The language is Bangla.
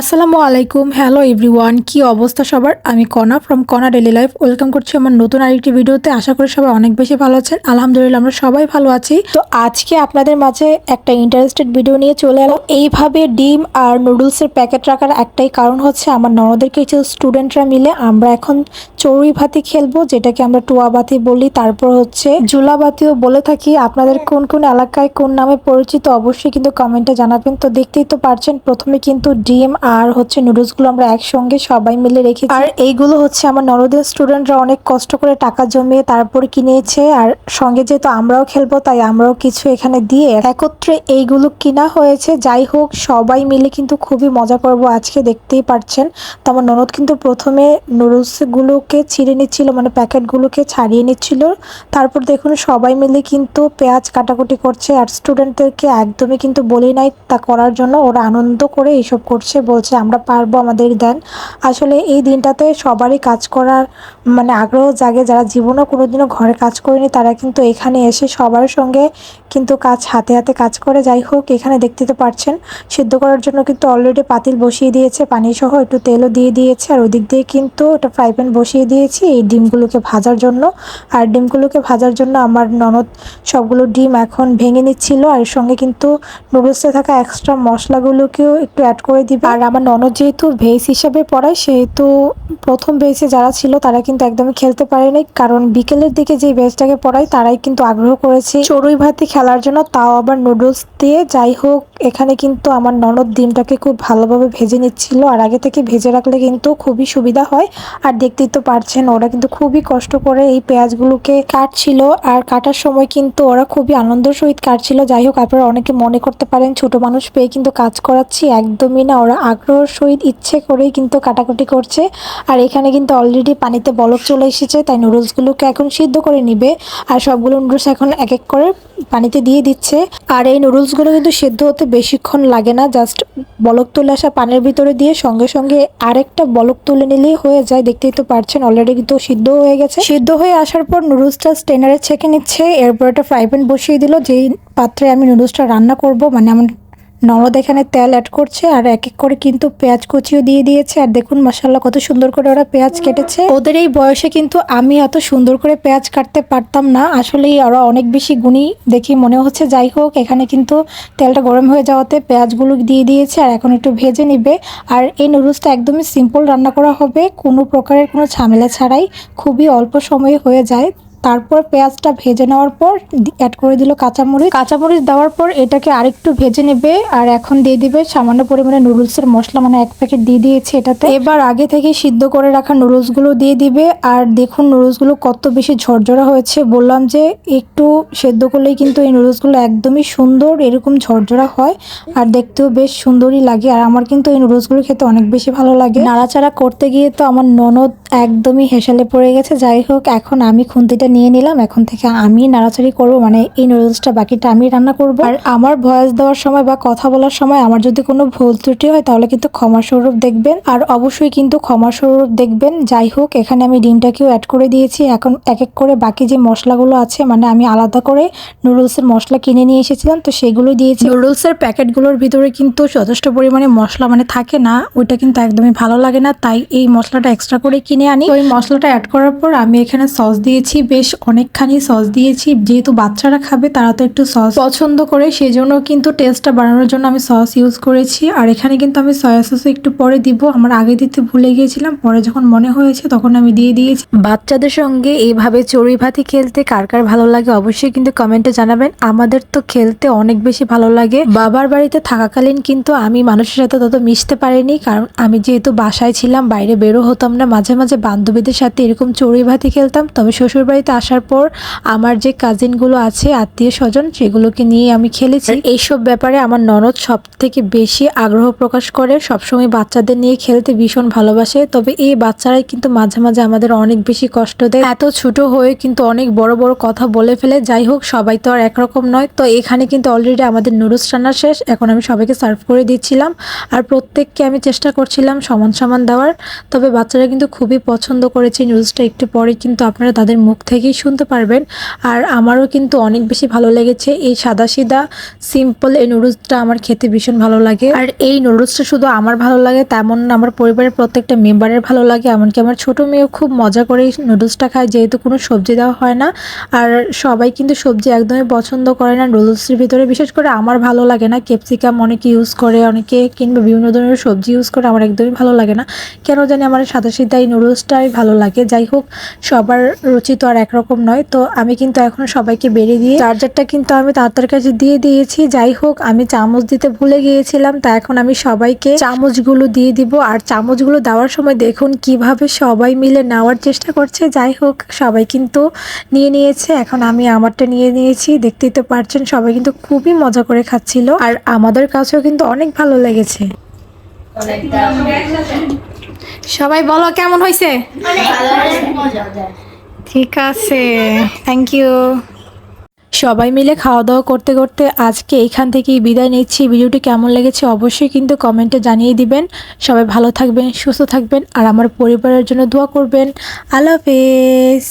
আসসালামু আলাইকুম। হ্যালো এভরিওয়ান কি অবস্থা সবার? আমি Kona from Kona daily life welcome করছি আমার নতুন আরেকটি ভিডিওতে। আশা করি সবাই অনেক বেশি ভালো আছেন। আলহামদুলিল্লাহ, আমরা সবাই ভালো আছি। তো আজকে আপনাদের মাঝে একটা ইন্টারেস্টেড ভিডিও নিয়ে চলে এলাম। এইভাবে ডিম আর নুডলসের প্যাকেট রাখার একটাই কারণ হচ্ছে, আমার ননদের কিছু স্টুডেন্টরা মিলে আমরা এখন চড়ুই ভাতি খেলব, যেটাকে আমরা টুয়া বাতি বলি। তারপর হচ্ছে জুলা বাতিও বলে থাকি। আপনাদের কোন কোন এলাকায় কোন নামে পরিচিত অবশ্যই কিন্তু কমেন্টে জানাবেন। তো দেখতেই তো পারছেন, প্রথমে কিন্তু ডিম আর হচ্ছে নুডলসগুলো আমরা একসঙ্গে সবাই মিলে রেখেছি। আর এইগুলো হচ্ছে আমার নরদের স্টুডেন্টরা অনেক কষ্ট করে টাকা জমিয়ে তারপর কিনেছে। আর সঙ্গে যেহেতু আমরাও খেলব, তাই আমরাও কিছু এখানে দিয়ে একত্রে এইগুলো কিনা হয়েছে। যাই হোক, সবাই মিলে কিন্তু খুবই মজা করব আজকে, দেখতেই পারছেন। তো আমার ননদ কিন্তু প্রথমে নুডলস গুলোকে ছিঁড়ে নিচ্ছিল মানে প্যাকেটগুলোকে ছাড়িয়ে নিচ্ছিল। তারপর দেখুন সবাই মিলে কিন্তু পেঁয়াজ কাটাকুটি করছে আর স্টুডেন্টদেরকে একদমই কিন্তু বলি নাই তা করার জন্য। ওরা আনন্দ করে এইসব করছে, বলছে, আমরা পারব আমাদের দেন। আসলে এই দিনটাতে সবারই কাজ করার মানে আগ্রহ জাগে যারা জীবনও কোনোদিনও ঘরে কাজ করেনি, তারা কিন্তু এখানে এসে সবার সঙ্গে কিন্তু কাজ, হাতে হাতে কাজ করে। যাই হোক, এখানে দেখতে তো পারছেন, সিদ্ধ করার জন্য কিন্তু অলরেডি পাতিল বসিয়ে দিয়েছে পানি সহ একটু তেলও দিয়ে দিয়েছে, আর ওদিক দিয়ে কিন্তু ওটা ফ্রাই প্যান বসিয়ে দিয়েছি এই ডিমগুলোকে ভাজার জন্য। আর ডিমগুলোকে ভাজার জন্য আমার ননদ সবগুলো ডিম এখন ভেঙে নিচ্ছিল। আর এর সঙ্গে কিন্তু নুডলসে থাকা এক্সট্রা মশলাগুলোকেও একটু অ্যাড করে দিবে। আর আমার ননদ যেহেতু ভেজ হিসাবে পড়ায়, সেহেতু প্রথম বেসে যারা ছিল তারা কিন্তু একদমই খেলতে পারেনি কারণ বিকেলের দিকে যে বেসটাকে পড়ায়, তারাই কিন্তু আগ্রহ করেছে চড়ুই ভাতি খেলার জন্য। তাও আবার নুডলস দিয়ে যাই হোক, এখানে কিন্তু আমার ননদ ডিমটাকে খুব ভালোভাবে ভেজে নিচ্ছিল। আর আগে থেকে ভেজে রাখলে কিন্তু খুবই সুবিধা হয়। আর দেখতেই তো পারছেন, ওরা কিন্তু খুবই কষ্ট করে এই পেঁয়াজগুলোকে কাটছিল আর কাটার সময় কিন্তু ওরা খুবই আনন্দের সহিত কাটছিল। যাই হোক, আপনারা অনেকে মনে করতে পারেন, ছোট মানুষ পেয়ে কিন্তু কাজ করাচ্ছি, একদমই না। ওরা আগ্রহের সহিত ইচ্ছে করেই কিন্তু কাটাকুটি করছে। আর এখানে কিন্তু অলরেডি পানিতে বলক চলে এসেছে, তাই নুডলসগুলোকে এখন সিদ্ধ করে নিবে আর সবগুলো নুডলস এখন এক এক করে পানিতে দিয়ে দিচ্ছে। আর এই নুডলসগুলো কিন্তু সিদ্ধ হতে বেশিক্ষণ লাগে না জাস্ট বলক তুলে আসা পানির ভিতরে দিয়ে সঙ্গে সঙ্গে আরেকটা বলক তুলে নিলেই হয়ে যায়, দেখতেই তো পারছেন অলরেডি কিন্তু সিদ্ধ হয়ে গেছে। সিদ্ধ হয়ে আসার পর নুডলসটা স্টেনারে ছেঁকে নিচ্ছে, এরপর একটা ফ্রাই প্যান বসিয়ে দিল, যেই পাত্রে আমি নুডলসটা রান্না করব মানে আমার ননদ এখানে তেল অ্যাড করছে আর এক এক করে কিন্তু পেঁয়াজ কুচিও দিয়ে দিয়েছে। আর দেখুন মশাল্লা কত সুন্দর করে ওরা পেঁয়াজ কেটেছে। ওদের এই বয়সে কিন্তু আমি এত সুন্দর করে পেঁয়াজ কাটতে পারতাম না। আসলেই ওরা অনেক বেশি গুণী, দেখি মনে হচ্ছে যাই হোক, এখানে কিন্তু তেলটা গরম হয়ে যাওয়াতে পেঁয়াজগুলো দিয়ে দিয়েছে আর এখন একটু ভেজে নিবে। আর এই নুডলসটা একদমই সিম্পল রান্না করা হবে, কোনো প্রকারের কোনো ঝামেলা ছাড়াই। খুবই অল্প সময়ে হয়ে যায়। তারপর পেঁয়াজটা ভেজে নেওয়ার পর অ্যাড করে দিল কাঁচামরিচ। কাঁচামরিচ দেওয়ার পর এটাকে আরেকটু ভেজে নেবে আর এখন দিয়ে দিবে সামান্য পরিমাণে নুডলসের মশলা মানে এক প্যাকেট দিয়ে দিয়েছে এটাতে। এবার আগে থেকে সিদ্ধ করে রাখা নুডলসগুলো দিয়ে দিবে আর দেখুন নুডলসগুলো কত বেশি ঝরঝরা হয়েছে। বললাম যে একটু সেদ্ধ করলেই কিন্তু এই নুডলসগুলো একদমই সুন্দর, এরকম ঝরঝরা হয় আর দেখতেও বেশ সুন্দরই লাগে আর আমার কিন্তু এই নুডলসগুলো খেতে অনেক বেশি ভালো লাগে। নাড়াচাড়া করতে গিয়ে তো আমার ননদ একদমই হেসালে পড়ে গেছে। যাই হোক, এখন আমি খুন্তিটা নিয়ে নিলাম, এখন থেকে আমি নাড়াচাড়ি করব মানে এই নুডলসটা বাকিটা আমি রান্না করব। আর আমার ভয়েস দেওয়ার সময় বা কথা বলার সময় আমার যদি কোনো ভুল ত্রুটি হয়, তাহলে কিন্তু ক্ষমা স্বরূপ দেখবেন। আর অবশ্যই কিন্তু ক্ষমা স্বরূপ দেখবেন। যাই হোক, এখানে আমি ডিমটাকেও অ্যাড করে দিয়েছি। এখন এক এক করে বাকি যে মশলাগুলো আছে মানে আমি আলাদা করে নুডলসের মশলা কিনে নিয়ে এসেছিলাম, তো সেগুলো দিয়েছি। নুডলসের প্যাকেটগুলোর ভিতরে কিন্তু যথেষ্ট পরিমাণে মশলা মানে থাকে না, ওইটা কিন্তু একদমই ভালো লাগে না, তাই এই মশলাটা এক্সট্রা করে কিনে আনি। ওই মশলাটা অ্যাড করার পর আমি এখানে সস দিয়েছি, বেশ অনেকখানি সস দিয়েছি। যেহেতু বাচ্চারা খাবে, তারা তো একটু সস পছন্দ করে সেই জন্য কিন্তু টেস্টটা বাড়ানোর জন্য আমি সস ইউজ করেছি। আর এখানে কিন্তু আমি সয়া সস একটু পরে দিব। আমার আগে দিতে ভুলে গিয়েছিলাম, পরে যখন মনে হয়েছে তখন আমি দিয়ে দিয়েছি। বাচ্চাদের সঙ্গে এইভাবে চড়ুই ভাতি খেলতে কার কার ভালো লাগে অবশ্যই কিন্তু কমেন্টে জানাবেন। আমাদের তো খেলতে অনেক বেশি ভালো লাগে। বাবার বাড়িতে থাকাকালীন কিন্তু আমি মানুষের সাথে তত মিশতে পারিনি। কারণ আমি যেহেতু বাসায় ছিলাম, বাইরে বেরো হতাম না, মাঝে মাঝে বান্ধবীদের সাথে এরকম চড়ুই ভাতি খেলতাম। তবে শ্বশুর বাড়িতে আসার পর আমার যে কাজিনগুলো আছে আত্মীয় স্বজন সেগুলোকে নিয়ে আমি খেলেছি। এইসব ব্যাপারে আমার ননদ সব থেকে বেশি আগ্রহ প্রকাশ করে। সবসময় বাচ্চাদের নিয়ে খেলতে ভীষণ ভালোবাসে। তবে এই বাচ্চারাই কিন্তু মাঝে মাঝে আমাদের অনেক বেশি কষ্ট দেয়। এত ছোট হয়ে কিন্তু অনেক বড় বড় কথা বলে ফেলে। যাই হোক সবাই তো আর একরকম নয়। তো এখানে কিন্তু অলরেডি আমাদের নুডলস রান্না শেষ। এখন আমি সবাইকে সার্ভ করে দিচ্ছিলাম। আর প্রত্যেককে আমি চেষ্টা করছিলাম সমান সমান দেওয়ার। তবে বাচ্চারা কিন্তু খুবই পছন্দ করেছে নুডলসটা। একটু পরে কিন্তু আপনারা তাদের মুখ থেকে থেকেই শুনতে পারবেন। আর আমারও কিন্তু অনেক বেশি ভালো লেগেছে। এই সাদাসিধা সিম্পল এই নুডলসটা আমার খেতে ভীষণ ভালো লাগে। আর এই নুডলসটা শুধু আমার ভালো লাগে, তেমন আমার পরিবারের প্রত্যেকটা মেম্বারের ভালো লাগে। এমনকি আমার ছোট মেয়েও খুব মজা করে এই নুডলসটা খায়, যেহেতু কোনো সবজি দেওয়া হয় না। আর সবাই কিন্তু সবজি একদমই পছন্দ করে না নুডলসের ভিতরে। বিশেষ করে আমার ভালো লাগে না। ক্যাপসিকাম অনেকে ইউজ করে, অনেকে কিংবা বিভিন্ন ধরনের সবজি ইউজ করে, আমার একদমই ভালো লাগে না। কেন জানি আমার সাদা সিধা এই নুডলসটাই ভালো লাগে। যাই হোক, সবার রুচি তো আর একরকম নয়। তো আমি কিন্তু এখন সবাইকে বেড়ে দিয়ে চার্জারটা কিন্তু আমি তাড়াতাড়ি কাছে দিয়ে দিয়েছি। যাই হোক আমি চামচ দিতে ভুলে গিয়েছিলাম তা এখন আমি সবাইকে চামচগুলো দিয়ে দিব। আর চামচগুলো দেওয়ার সময় দেখুন কীভাবে সবাই মিলে নেওয়ার চেষ্টা করছে। যাই হোক সবাই কিন্তু নিয়ে নিয়েছে। এখন আমি আমারটা নিয়ে নিয়েছি। দেখতেই তো পারছেন সবাই কিন্তু খুবই মজা করে খাচ্ছিল। আর আমাদের কাছেও কিন্তু অনেক ভালো লেগেছে। সবাই বলো কেমন হয়েছে? ঠিক আছে থ্যাংক ইউ সবাই মিলে খাওয়া দাওয়া করতে করতে আজকে এখান থেকেই বিদায় নিচ্ছি। ভিডিওটি কেমন লেগেছে অবশ্যই কিন্তু কমেন্টে জানিয়ে দিবেন। সবাই ভালো থাকবেন, সুস্থ থাকবেন, আর আমার পরিবারের জন্য দোয়া করবেন। আল্লাহ হাফেজ।